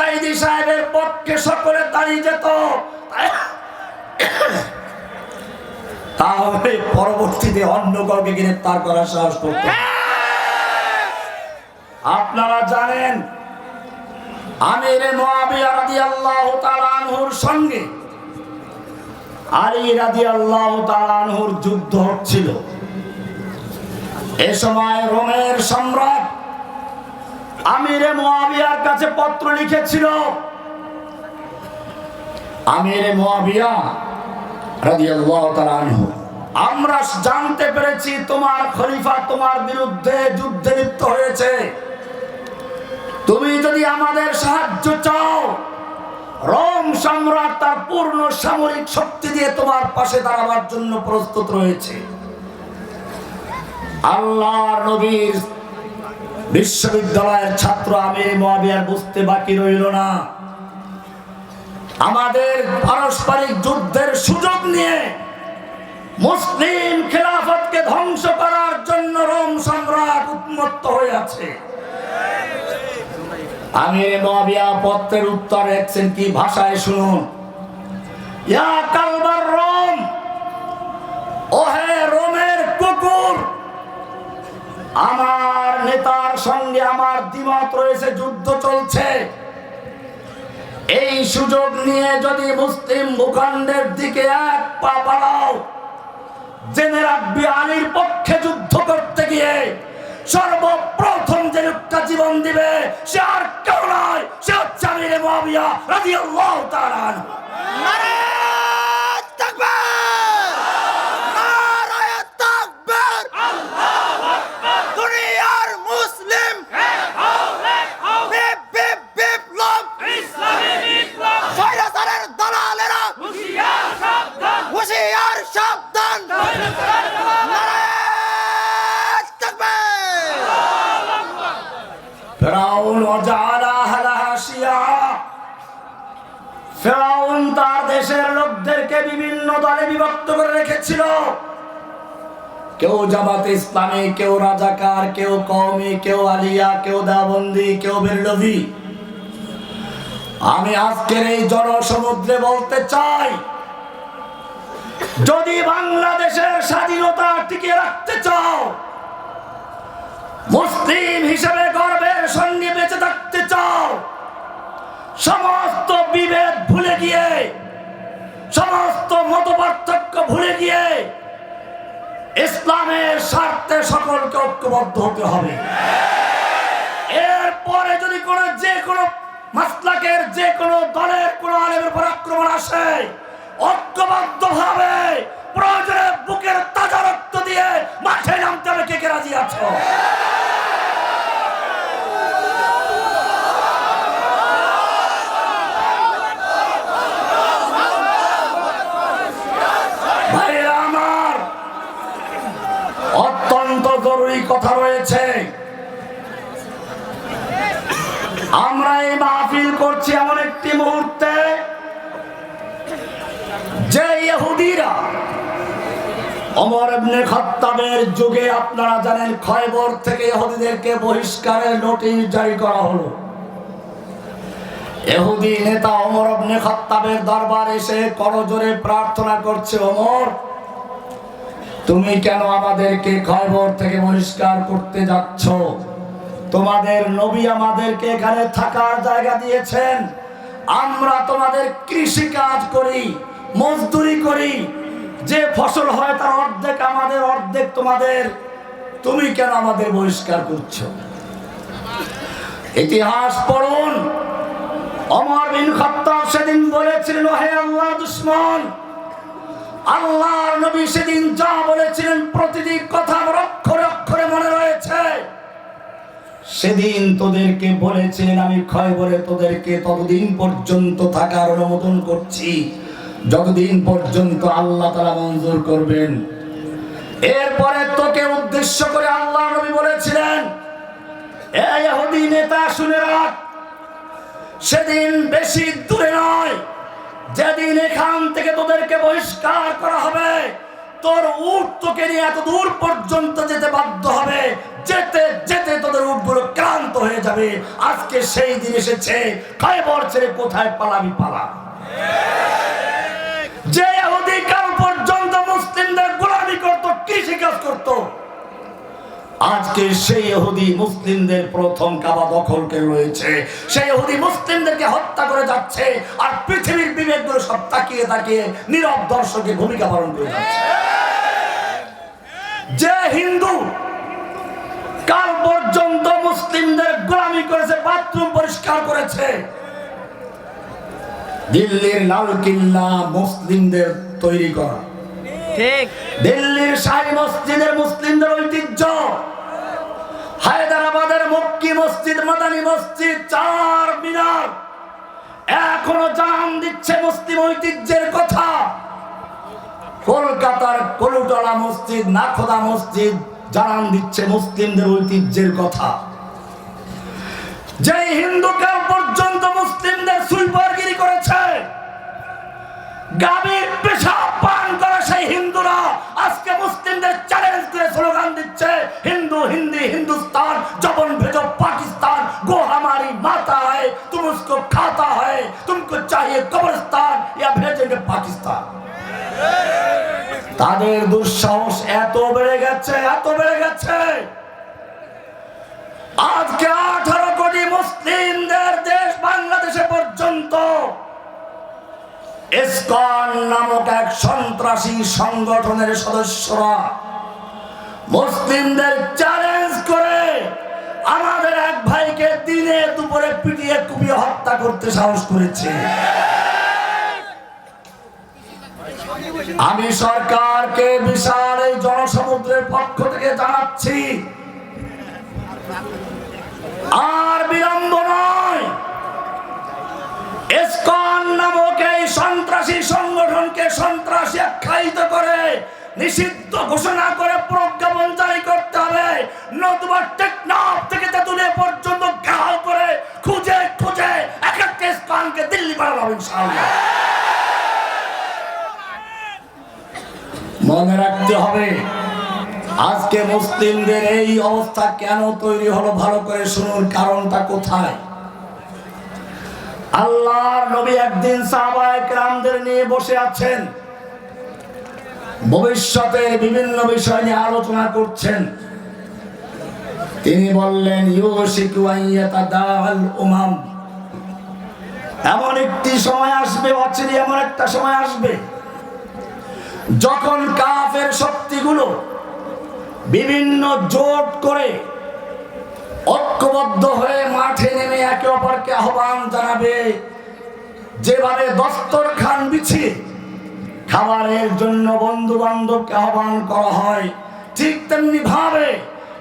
সাইদি সাহেবের পক্ষে সকলে দাঁড়িয়ে যেত। তাহলে পরবর্তীতে অন্য কাউকে গ্রেপ্তার করার সাহস করত। আপনারা জানেন, আমির মুয়াবিয়া রাদিয়াল্লাহু তাআলা আনহুর সঙ্গে আলী রাদিয়াল্লাহু আল্লাহ আনহুর যুদ্ধ হচ্ছিল। এ সময় রোমের সম্রাট আমিরে মুয়াবিয়ার কাছে পত্র লিখেছিল। আমিরে মুয়াবিয়া রাদিয়াল্লাহু তাআলা আনহু। আমরা জানতে পেরেছি তোমার খলিফা তোমার বিরুদ্ধে যুদ্ধে লিপ্ত হয়েছে। তুমি যদি আমাদের সাহায্য চাও, রোম সম্রাট তার পূর্ণ সামরিক শক্তি দিয়ে তোমার পাশে দাঁড়াবার জন্য প্রস্তুত রয়েছে। আল্লাহ নবীর বিশ্ববিদ্যালয়ের ছাত্র আমি, মহাবিয়ার বুঝতে বাকি রইল না। আমাদের পারস্পরিক যুদ্ধের সুযোগ নিয়ে মুসলিম খেলাফতকে ধ্বংস করার জন্য রোম সম্রাট উন্মত্ত হয়ে আছে। আমির মহাবিয়া, পত্রের উত্তর রেখেছেন কি ভাষায় শুনুন। ইয়া কালবার রোম, ওহে রোমের কুকুর আমার নেতার সঙ্গে আমার দ্বিমত রয়েছে, যুদ্ধ চলছে। এই সুযোগ নিয়ে যদি মুসলিম ভূখণ্ডের দিকে এক পা বাড়াও, জেনে রাখবি আলীর পক্ষে যুদ্ধ করতে গিয়ে সর্বপ্রথম যে লোকটা জীবন দিবে, সে আর কেউ নয়, সে হচ্ছে আমির মুয়াবিয়া রাদিয়াল্লাহু তাআলা কেউ জামাত ইসলামী, কেউ রাজাকার, কেউ কওমি, কেউ আলিয়া, কেউ দাবন্দি কেউ বেরলভি। আমি আজকের এই জনসমুদ্রে বলতে চাই, যদি বাংলাদেশের স্বাধীনতা টিকে রাখতে চাও, মুসলিম হিসেবে গর্বের সঙ্গে বেঁচে থাকতে চাও, সমস্ত বিভেদ ভুলে গিয়ে, সমস্ত মত ভুলে গিয়ে ইসলামের স্বার্থে সকলকে ঐক্যবদ্ধ হতে হবে। এরপরে যদি কোনো যে কোনো মাসলাকের, যে কোনো দলের, কোনো আলেমের উপর আক্রমণ আসে ঐক্যবদ্ধ ভাবে প্রয়োজনে বুকের তাজা রক্ত দিয়ে মাঠে নামতে হবে। কে কে রাজি আছো? জরুরি কথা রয়েছে। আমরা এই মাহফিল করছি এমন একটি মুহূর্তে যে ইহুদিরা অমর ইবনে খাত্তাবের যুগে আপনারা জানেন খয়বর থেকে বহিষ্কারের নোটিশ জারি করা হলো। এহুদি নেতা অমর ইবনে খাত্তাবের দরবার এসে করজোরে প্রার্থনা করছে অমর তুমি কেন আমাদেরকে খয়বর থেকে বহিষ্কার করতে যাচ্ছ? তোমাদের নবী আমাদেরকে এখানে থাকার জায়গা দিয়েছেন। আমরা তোমাদের কৃষি কাজ করি, মজদুরি করি। যে ফসল হয় তার অর্ধেক আমাদের, অর্ধেক তোমাদের। তুমি কেন আমাদের বহিষ্কার করছ? ইতিহাস পড়ুন। অমর বিন খাত্তাব সেদিন বলেছিলেন হে আল্লাহ দুশ্মন আল্লাহর নবী সেদিন যা বলেছিলেন প্রতিটি কথা আমার অক্ষরে অক্ষরে মনে রয়েছে। সেদিন তোদেরকে বলেছিলেন, আমি ক্ষয় বলে তোদেরকে ততদিন পর্যন্ত থাকার অনুমোদন করছি। যতদিন পর্যন্ত আল্লাহ তারা মঞ্জুর করবেন। এরপরে তোকে উদ্দেশ্য করে আল্লাহ নবী বলেছিলেন এই নেতা, শুনে রাখ, সেদিন বেশি দূরে নয়। যেদিন এখান থেকে তোদেরকে বহিষ্কার করা হবে, তোর উট তোকে নিয়ে এত দূর পর্যন্ত যেতে বাধ্য হবে, যেতে যেতে তোদের উঠগুলো ক্লান্ত হয়ে যাবে। আজকে সেই দিন এসেছে। খাইবর ছেড়ে কোথায় পালাবি, পালা। যে অধিকার পর্যন্ত মুসলিমদের গোলামি করত কৃষি কাজ করত? আজকে সেই ইহুদি মুসলিমদের প্রথম কাবা দখল করে রয়েছে। সেই ইহুদি মুসলিমদেরকে হত্যা করে যাচ্ছে আর পৃথিবীর বিবেকগুলো সব তাকিয়ে তাকিয়ে নীরব দর্শকের ভূমিকা পালন করে যাচ্ছে। যে হিন্দু কাল পর্যন্ত মুসলিমদের গোলামি করেছে, বাথরুম পরিষ্কার করেছে, দিল্লির লাল কিল্লা মুসলিমদের তৈরি করা। ঠিক। দিল্লির শাহী মসজিদের মুসলিমদের ঐতিহ্য। হায়দ্রাবাদের মক্কি মসজিদ, মাদানী মসজিদ, চার মিনার। এখনও জানান দিচ্ছে মুসলিম ঐতিহ্যের কথা। কলকাতার কলুটলা মসজিদ, নাখোদা মসজিদ জানান দিচ্ছে মুসলিমদের ঐতিহ্যের কথা। যে হিন্দু কাল পর্যন্ত মুসলিমদের সুইপারগিরি করেছে, গাভীর পেশাব পান করে সেই হিন্দুরা আজকে মুসলিমদের চ্যালেঞ্জ করে স্লোগান দিচ্ছে, হিন্দু, হিন্দি, হিন্দুস্তান জবন ভেজ পাকিস্তান গো হামারি মাতা হয় তুমি উসকো খাতা হয় তুমি চাহিয়ে কবরস্তান ইয়া ভেজেঙ্গে পাকিস্তান। তাদের দুঃসাহস এত বেড়ে গেছে, এত বেড়ে গেছে। ইসকন নামক এক সন্ত্রাসী সংগঠনের সদস্যরা মুসলিমদের চ্যালেঞ্জ করে আমাদের এক ভাইকে দিনে দুপুরে পিটিয়ে কুপিয়ে হত্যা করতে সাহস করেছে। আমি সরকারকে বিশাল এই জনসমুদ্রের পক্ষ থেকে জানাচ্ছি আখ্যায়িত করে, নিষিদ্ধ ঘোষণা করে প্রজ্ঞাপন জারি করতে হবে। নতুবা টেকনাফ থেকে তেতুলিয়া পর্যন্ত গাল করে খুঁজে খুঁজে এক একটা ইসকনকে দিল্লি হবে ইনশাআল্লাহ। মনে রাখতে হবে, আজকে মুসলিমদের এই অবস্থা কেন তৈরি হলো ভালো করে শুনুন, কারণটা কোথায়? আল্লাহর নবী একদিন সাহাবায়ে কেরামদের নিয়ে বসে আছেন। ভবিষ্যতের বিভিন্ন বিষয় নিয়ে আলোচনা করছেন। তিনি বললেন উমাম। এমন একটি সময় আসবে, অচিরে এমন একটা সময় আসবে, যখন কাফের শক্তিগুলো বিভিন্ন জোট করে ঐক্যবদ্ধ হয়ে মাঠে নেমে একে অপরকে আহ্বান জানাবে। যেভাবে দস্তরখান বিছিয়ে খাবারের জন্য বন্ধু বান্ধবকে আহ্বান করা হয়। ঠিক তেমনি ভাবে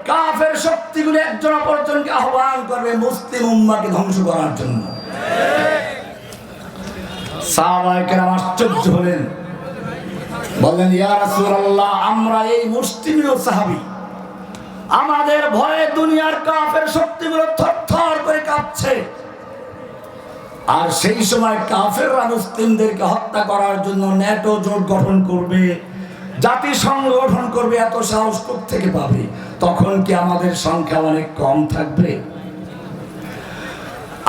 কাফের শক্তিগুলো একজন অপরজনকে আহ্বান করবে মুসলিম উম্মাকে ধ্বংস করার জন্য। আশ্চর্য হলেন। বললেন, ইয়া আমরা এই মুসলিমীয় সাহাবী। আমাদের ভয়ে দুনিয়ার কাফের শক্তিগুলো থরথর করে কাঁপছে। আর সেই সময় কাফেররা মুসলিমদেরকে হত্যা করার জন্য ন্যাটো জোট গঠন করবে জাতিসংঘ গঠন করবে, এত সাহস থেকে পাবে? তখন কি আমাদের সংখ্যা অনেক কম থাকবে?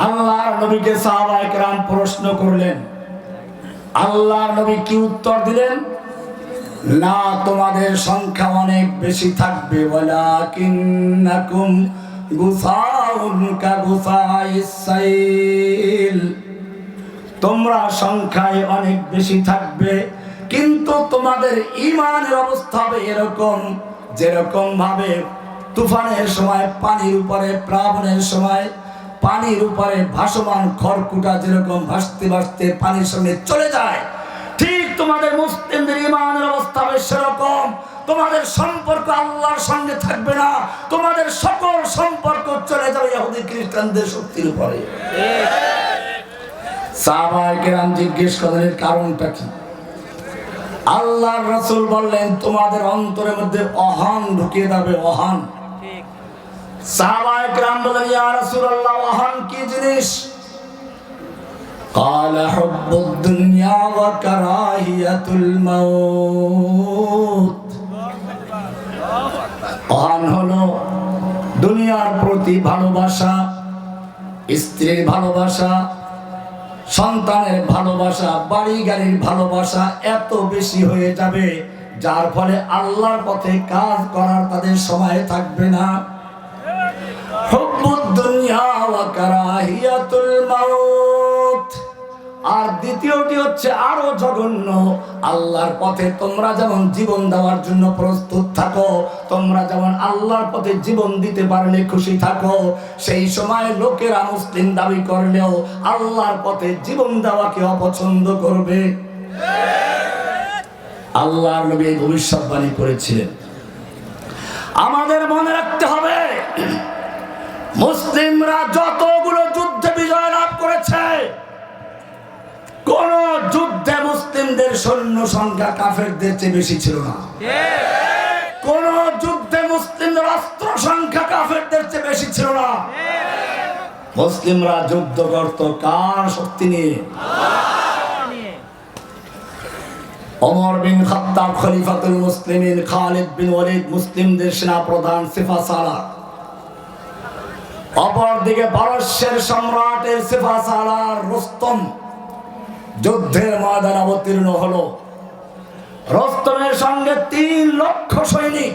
আল্লাহ নবীকে সাহাবায়ে কেরাম প্রশ্ন করলেন, আল্লাহর নবী কি উত্তর দিলেন? না, তোমাদের সংখ্যা অনেক বেশি থাকবে, ওয়ালাকিন্নাকুম গুসাউন কা গুসাইস সাইল তোমরা সংখ্যায় অনেক বেশি থাকবে, কিন্তু তোমাদের ইমানের অবস্থা হবে এরকম, যেরকম ভাবে তুফানের সময়, পানির উপরে প্লাবনের সময়, পানির উপরে ভাসমান খড়কুটা যেরকম ভাসতে ভাসতে পানির সঙ্গে চলে যায়, ঠিক তোমাদের মুসলিমদের ইমানের অবস্থা হবে সেরকম। তোমাদের সম্পর্ক আল্লাহর সঙ্গে থাকবে না তোমাদের সকল সম্পর্ক চলে যাবে ইহুদি খ্রিস্টানদের শক্তির উপরে সাহাবায়ে কেরাম জিজ্ঞেস করলেন এর কারণটা কি আল্লাহর রাসূল বললেন তোমাদের অন্তরের মধ্যে অহং ঢুকিয়ে দেবে অহং ঠিক সাহাবায়ে কেরাম বললেন ইয়া রাসূলুল্লাহ অহং কি জিনিস قال حب الدنيا وكراهية الموت অহন হলো, দুনিয়ার প্রতি ভালোবাসা, স্ত্রীর ভালোবাসা, সন্তানের ভালোবাসা বাড়ি গাড়ির ভালোবাসা এত বেশি হয়ে যাবে, যার ফলে আল্লাহর পথে কাজ করার তাদের সময় থাকবে না। দুনিয়া কারাহিয়াতুল মাউত। আর দ্বিতীয়টি হচ্ছে আরও জঘন্য, আল্লাহর পথে তোমরা যেমন জীবন দেওয়ার জন্য প্রস্তুত থাকো, তোমরা যেমন আল্লাহর পথে জীবন দিতে পারলে খুশি থাকো, সেই সময় লোকেরা মুসলিম দাবি করলেও আল্লাহর পথে জীবন দেওয়াকে অপছন্দ করবে? আল্লাহর নবী ভবিষ্যৎবাণী করেছিলেন। আমাদের মনে রাখতে হবে, মুসলিমরা যতগুলো যুদ্ধে বিজয় লাভ করেছে কোন যুদ্ধে মুসলিমদের সৈন্য সংখ্যা কাফেরদের চেয়ে বেশি ছিল না। কোন যুদ্ধে মুসলিমদের অস্ত্র সংখ্যা কাফেরদের চেয়ে বেশি ছিল না। মুসলিমরা যুদ্ধ করত কার শক্তি নিয়ে? ওমর বিন খাত্তাব খলিফাতুল মুসলিমিন, খালিদ বিন ওয়ালিদ মুসলিমদের সেনা প্রধান সিফা সালার অপরদিকে পারস্যের সম্রাটের সিফা সালার রুস্তম। যুদ্ধের ময়দান অবতীর্ণ হলো। রস্তমের সঙ্গে তিন লক্ষ সৈনিক।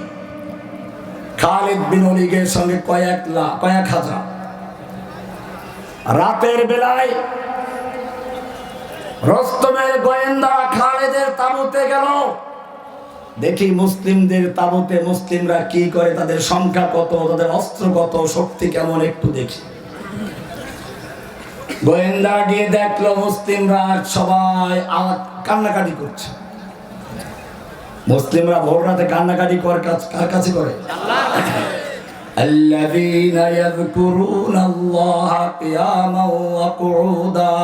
খালিদ বিন ওলিগের সঙ্গে কয়েক লাখ কয়েক হাজার। রাতের বেলায় রস্তমের গোয়েন্দা খালেদের তাবুতে গেল। দেখি মুসলিমদের তাবুতে মুসলিমরা কি করে, তাদের সংখ্যা কত, তাদের অস্ত্র কত, শক্তি কেমন একটু দেখি। গোয়েন্দা গিয়ে দেখলো মুসলিমরা সবাই আওয়াজ কান্নাকাটি করছে মুসলিমরা ভোর রাতে কান্নাকাটি কর কাছ- কার কাছে করে الذين يذكرون الله قياما وقعودا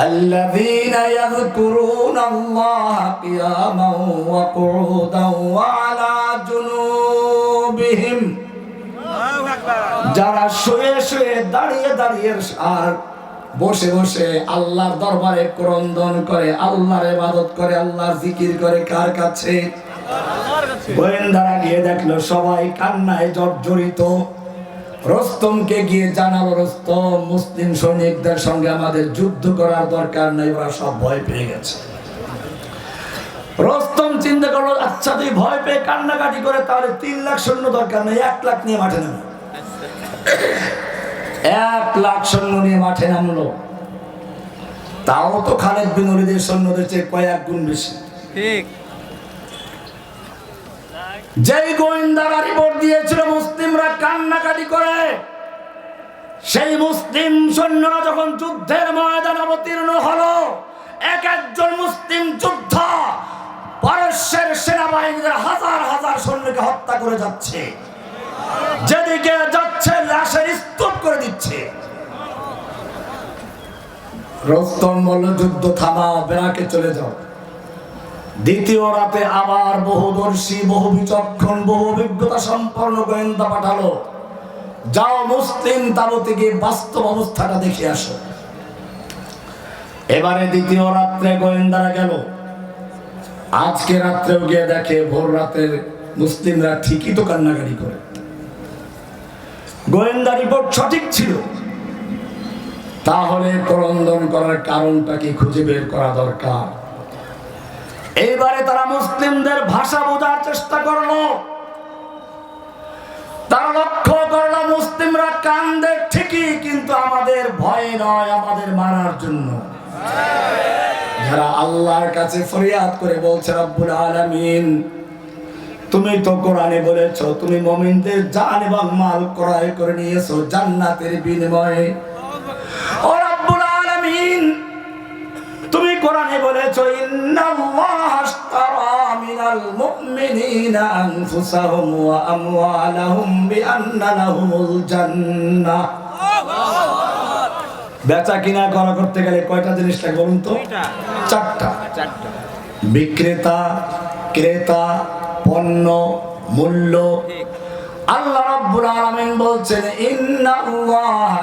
الذين يذكرون الله قياما وقعودا وعلى جنوبهم যারা শুয়ে শুয়ে দাঁড়িয়ে দাঁড়িয়ে আর বসে বসে আল্লাহর দরবারে ক্রন্দন করে, আল্লাহর ইবাদত করে, আল্লাহর জিকির করে, কার কাছে? গোয়েন্দারা গিয়ে দেখল, সবাই কান্নায় জর্জরিত। রস্তমকে গিয়ে জানালো, রস্তম, মুসলিম সৈনিকদের সঙ্গে আমাদের যুদ্ধ করার দরকার নেই, ওরা সব ভয় পেয়ে গেছে। রস্তম চিন্তা করল আচ্ছা তুই ভয় পেয়ে কান্নাকাটি করে তাহলে তিন লাখ সৈন্য দরকার নেই, এক লাখ নিয়ে মাঠে নামো। এক লাখ সৈন্য নিয়ে মাঠে নামলো। তাও তো খালেদ বিন ওলিদের সৈন্যদের চেয়ে কয়েক গুণ বেশি। ঠিক। যেই গোয়েন্দারা রিপোর্ট দিয়েছিল মুসলিমরা কান্নাকাটি করে সেই মুসলিম সৈন্যরা যখন যুদ্ধের ময়দান অবতীর্ণ হলো এক একজন মুসলিম যোদ্ধা পারস্যের সেনাবাহিনীদের হাজার হাজার সৈন্যকে হত্যা করে যাচ্ছে। যেদিকে যাচ্ছে, লাশের স্তূপ করে দিচ্ছে। রস্তম বলল যুদ্ধ থামাও বেড়াকে চলে যাও। দ্বিতীয় রাতে আবার বহুদর্শী, বহু বিচক্ষণ, বহু অভিজ্ঞতা সম্পন্ন গোয়েন্দা পাঠালো। যাও মুসলিম তাবুতে গিয়ে বাস্তব অবস্থাটা দেখে আসো। এবারে দ্বিতীয় রাত্রে গোয়েন্দারা গেল। আজকে রাত্রেও গিয়ে দেখে ভোর রাতের মুসলিমরা ঠিকই তো কান্নাকারি করে। গোয়েন্দা রিপোর্ট সঠিক ছিল। তাহলে ক্রন্দন করার কারণটা কি খুঁজে বের করা দরকার? এইবারে তারা মুসলিমদের ভাষা বোঝার চেষ্টা করল। তারা লক্ষ্য করল মুসলিমরা কান্দে ঠিকই কিন্তু আমাদের ভয় নয় আমাদের মারার জন্য। যারা আল্লাহর কাছে ফরিয়াদ করে বলছে রব্বুল আলামিন তুমি তো কোরআনে বলেছ তুমি মমিনদের জান এবং মাল ক্রয় করে নিয়েছো জান্নাতের বিনিময়ে। ও রব্বুল আলামিন তুমি কোরআনে বলেছ ইন্নাল্লাহ আশতারা মিনাল মুমিনিনা আনফুসাহুম ওয়া আমওয়ালাহুম বিআন্না লাহুমুল জান্নাহ। বেচা কিনা করা করতে গেলে কয়টা জিনিস লাগে বলুন তো? চারটা। চারটা। বিক্রেতা ক্রেতা পণ্য, মূল্য। আল্লাহ রাব্বুল আলামিন বলছেন, ইন্নাল্লাহ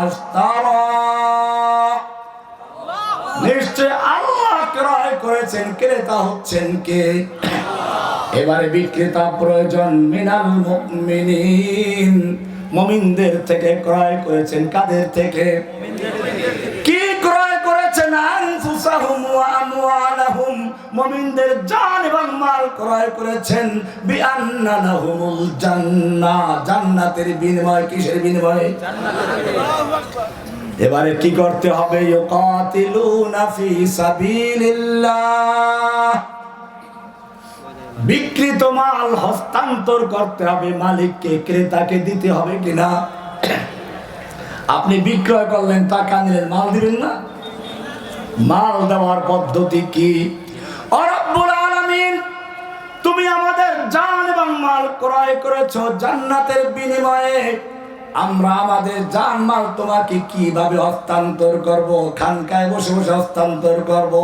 নিশ্চয় আল্লাহ ক্রয় করেছেন, ক্রেতা হচ্ছেন কে? এবারে বিক্রেতা প্রয়োজন, মিনাল মুমিনিন। মুমিনদের থেকে ক্রয় করেছেন, কাদের থেকে? কি ক্রয় করেছেন? আনফুসাহুম ওয়া আমওয়ালাহুম। মুমিনদের জান এবং মাল ক্রয় করেছেন। বিআন্না লাহুমুল জান্নাহ জান্নাতের বিনিময় কিসের বিনিময়ে? এবারে কি করতে হবে? ইউকাতিলুনা ফি সাবিলিল্লাহ। বিকৃত মাল হস্তান্তর করতে হবে। মালিককে, ক্রেতাকে দিতে হবে কিনা? আপনি বিক্রয় করলেন, টাকা নিলেন, মাল দিবেন না? মাল দেওয়ার পদ্ধতি কি? তুমি আমাদের জান এবং মাল ক্রয় করেছ জান্নাতের বিনিময়ে। আমরা আমাদের জান মাল তোমাকে কীভাবে হস্তান্তর করব? খানকায় বসে বসে হস্তান্তর করব?